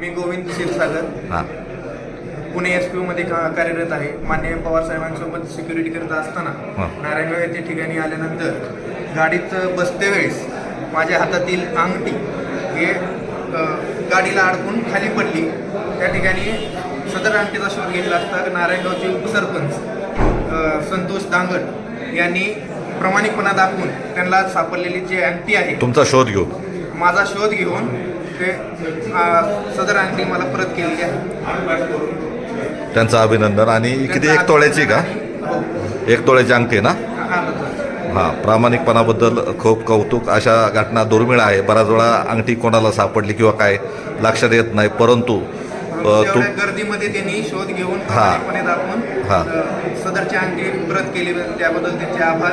मी गोविंद क्षीरसागर. हां. Pune S P मध्ये का कार्यरत आहे. मान्य पवार साहेबांसोबत सिक्युरिटी करत असताना. नारायणगाव येथे ठिकाणी आल्यानंतर गाडीत बसते वेळेस माझ्या हातातील अंगठी हे अ, गाडीला अडकून खाली पडली. त्या ठिकाणी सदर अंगठीचा शोध घेतला असता नारायणगावचे उपसरपंच अ, संतोष दांगट यांनी प्रामाणिकपणा दाखवून त्यांना सापडलेली जी अंगठी आहे तुमचा शोध घेऊ. माझा शोध घेऊन ते सदर अंगठी मला परत केलेली आहे. त्यांचं अभिनंदन. आणि किती एक तोळ्याची का? एक तोळ्याची अंगठी ना? हां प्रामाणिकपणाबद्दल खूप कौतुक. अशा घटना दुर्मिळ आहे. बऱ्याच वेळा अंगठी कोणाला सापडली किंवा काय लक्षात येत नाही. परंतु तू गर्दीमध्ये त्यांनी शोध घेऊन हा. हा. अ, सदरची अंगठी परत केली. त्याबद्दल त्यांचे आभार.